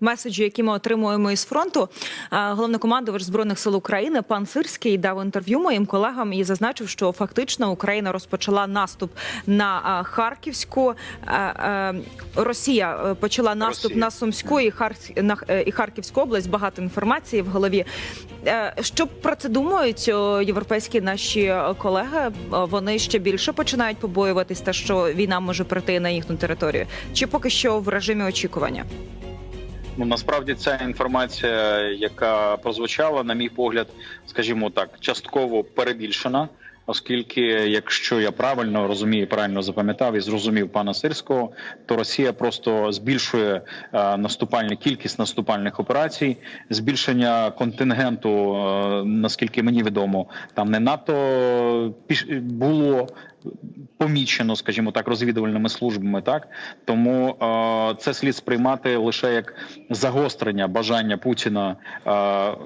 меседжі, які ми отримуємо із фронту. Головнокомандувач збройних сил України пан Сирський дав інтерв'ю моїм колегам і зазначив, що фактично Україна розпочала наступ на Харківську. Росія е, почала наступ Росія. на Сумську і Хар- на- е, і Харківську область. Багато інформації в голові. Е, Що про це думають європейські наші колеги? Вони ще більше починають побоюватись, те, що війна може прийти на їхню територію, чи поки що в режимі очікування? Ну насправді ця інформація, яка прозвучала, на мій погляд, скажімо так, частково перебільшена. Оскільки, якщо я правильно розумію, правильно запам'ятав і зрозумів пана Сирського, то Росія просто збільшує е, наступальні кількість наступальних операцій, збільшення контингенту, е, наскільки мені відомо, там не надто піш- було помічено, скажімо так, розвідувальними службами. Так тому е, це слід сприймати лише як загострення бажання Путіна е,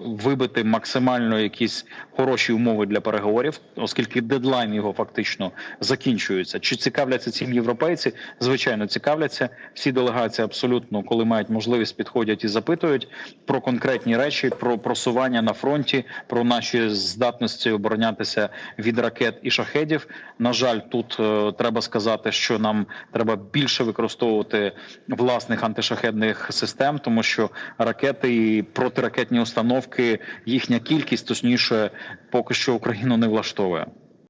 вибити максимально якісь хороші умови для переговорів, оскільки дедлайн його фактично закінчується. Чи цікавляться цим європейці? Звичайно, цікавляться. Всі делегації абсолютно, коли мають можливість, підходять і запитують про конкретні речі, про просування на фронті, про наші здатності оборонятися від ракет і шахедів. На жаль, тут е, треба сказати, що нам треба більше використовувати власних антишахедних систем, тому що ракети і протиракетні установки, їхня кількість точніше, поки що Україну не влаштовує.